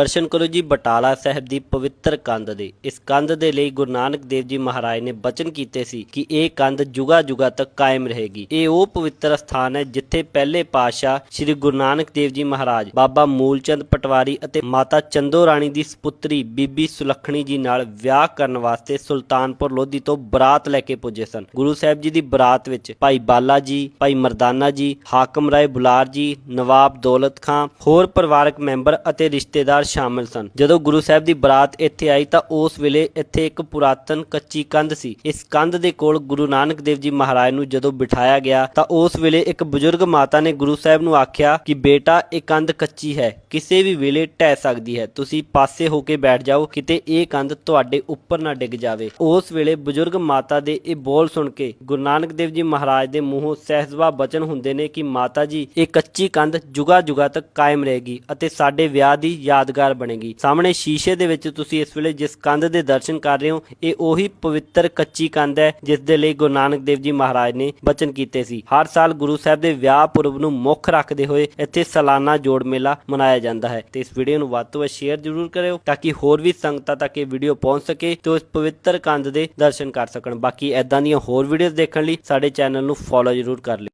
ਦਰਸ਼ਨ ਕਰੋ ਜੀ ਬਟਾਲਾ ਸਾਹਿਬ ਦੀ ਪਵਿੱਤਰ ਕੰਧ ਦੇ। ਇਸ ਕੰਧ ਦੇ ਲਈ ਗੁਰੂ ਨਾਨਕ ਦੇਵ ਜੀ ਮਹਾਰਾਜ ਨੇ ਬਚਨ ਕੀਤੇ ਸੀ ਕਿ ਇਹ ਕੰਧ ਜੁਗਾ ਜੁਗਾ ਤੱਕ ਕਾਇਮ ਰਹੇਗੀ। ਇਹ ਉਹ ਪਵਿੱਤਰ ਸਥਾਨ ਹੈ ਜਿੱਥੇ ਪਹਿਲੇ ਪਾਤਸ਼ਾਹ ਸ੍ਰੀ ਗੁਰੂ ਨਾਨਕ ਦੇਵ ਜੀ ਮਹਾਰਾਜ, ਬਾਬਾ ਮੂਲਚੰਦ ਪਟਵਾਰੀ ਅਤੇ ਮਾਤਾ ਚੰਦੋ ਰਾਣੀ ਦੀ ਸੁਪੁੱਤਰੀ ਬੀਬੀ ਸੁਲੱਖਣੀ ਜੀ ਨਾਲ ਵਿਆਹ ਕਰਨ ਵਾਸਤੇ ਸੁਲਤਾਨਪੁਰ ਲੋਧੀ ਤੋਂ ਬਰਾਤ ਲੈ ਕੇ ਪੁੱਜੇ ਸਨ। ਗੁਰੂ ਸਾਹਿਬ ਜੀ ਦੀ ਬਰਾਤ ਵਿੱਚ ਭਾਈ ਬਾਲਾ ਜੀ, ਭਾਈ ਮਰਦਾਨਾ ਜੀ, ਹਾਕਮ ਰਾਏ ਬੁਲਾਰ ਜੀ, ਨਵਾਬ ਦੌਲਤ ਖਾਂ, ਹੋਰ ਪਰਿਵਾਰਕ ਮੈਂਬਰ ਅਤੇ ਰਿਸ਼ਤੇਦਾਰ ਸ਼ਾਮਲ ਸਨ। ਜਦੋਂ ਗੁਰੂ ਸਾਹਿਬ ਦੀ ਬਰਾਤ ਇੱਥੇ ਆਈ ਤਾਂ ਉਸ ਵੇਲੇ ਇੱਥੇ ਇੱਕ ਪੁਰਾਤਨ ਕੱਚੀ ਕੰਧ ਸੀ। ਇਸ ਕੰਧ ਦੇ ਕੋਲ ਗੁਰੂ ਨਾਨਕ ਦੇਵ ਜੀ ਮਹਾਰਾਜ ਨੂੰ ਜਦੋਂ ਬਿਠਾਇਆ ਗਿਆ ਤਾਂ ਉਸ ਵੇਲੇ ਇੱਕ ਬਜ਼ੁਰਗ ਮਾਤਾ ਨੇ ਗੁਰੂ ਸਾਹਿਬ ਨੂੰ ਆਖਿਆ ਕਿ ਬੇਟਾ, ਇਹ ਕੰਧ ਕੱਚੀ ਹੈ। ਕਿਸੇ ਵੀ ਵੇਲੇ ਢਹਿ ਸਕਦੀ ਹੈ। ਤੁਸੀਂ ਪਾਸੇ ਹੋ ਕੇ ਬੈਠ ਜਾਓ, ਕਿਤੇ ਇਹ ਕੰਧ ਤੁਹਾਡੇ ਉੱਪਰ ਨਾ ਡਿੱਗ ਜਾਵੇ। ਉਸ ਵੇਲੇ ਬਜ਼ੁਰਗ ਮਾਤਾ ਦੇ ਇਹ ਬੋਲ ਸੁਣ ਕੇ ਗੁਰੂ ਨਾਨਕ ਦੇਵ ਜੀ ਮਹਾਰਾਜ ਦੇ ਮੂੰਹੋਂ ਸਹਿਜਵਾ ਬਚਨ ਹੁੰਦੇ ਨੇ ਕਿ ਮਾਤਾ ਜੀ, ਇਹ ਕੱਚੀ ਕੰਧ ਜੁਗਾ ਜੁਗਾ ਤੱਕ ਕਾਇਮ ਰਹੇਗੀ ਅਤੇ ਸਾਡੇ ਵਿਆਹ ਦੀ ਯਾਦ ਯਾਦਗਾਰ ਬਣੇਗੀ। ਸਾਹਮਣੇ ਸ਼ੀਸ਼ੇ ਦੇ ਵਿੱਚ ਤੁਸੀਂ ਇਸ ਵੇਲੇ ਜਿਸ ਕੰਧ ਦੇ ਦਰਸ਼ਨ ਕਰ ਰਹੇ ਹੋ, ਇਹ ਉਹੀ ਪਵਿੱਤਰ ਕੱਚੀ ਕੰਧ ਹੈ, ਜਿਸ ਦੇ ਲਈ ਗੁਰੂ ਨਾਨਕ ਦੇਵ ਜੀ ਮਹਾਰਾਜ ਨੇ ਬਚਨ ਕੀਤੇ ਸੀ। ਹਰ ਸਾਲ ਗੁਰੂ ਸਾਹਿਬ ਦੇ ਵਿਆਹ ਪੁਰਬ ਨੂੰ ਮੁੱਖ ਰੱਖਦੇ ਹੋਏ ਇੱਥੇ ਸਾਲਾਨਾ ਜੋੜ ਮੇਲਾ ਮਨਾਇਆ ਜਾਂਦਾ ਹੈ। ਤੇ ਇਸ ਵੀਡੀਓ ਨੂੰ ਵੱਧ ਤੋਂ ਵੱਧ ਸ਼ੇਅਰ ਜ਼ਰੂਰ ਕਰਿਓ ਤਾਂ ਕਿ ਹੋਰ ਵੀ ਸੰਗਤਾਂ ਤੱਕ ਇਹ ਵੀਡੀਓ ਪਹੁੰਚ ਸਕੇ ਤੇ ਉਸ ਪਵਿੱਤਰ ਕੰਧ ਦੇ ਦਰਸ਼ਨ ਕਰ ਸਕਣ। ਬਾਕੀ ਐਦਾਂ ਦੀਆਂ ਹੋਰ ਵੀਡੀਓਜ਼ ਦੇਖਣ ਲਈ ਸਾਡੇ ਚੈਨਲ ਨੂੰ ਫੋਲੋ ਜ਼ਰੂਰ ਕਰ ਲਿਓ।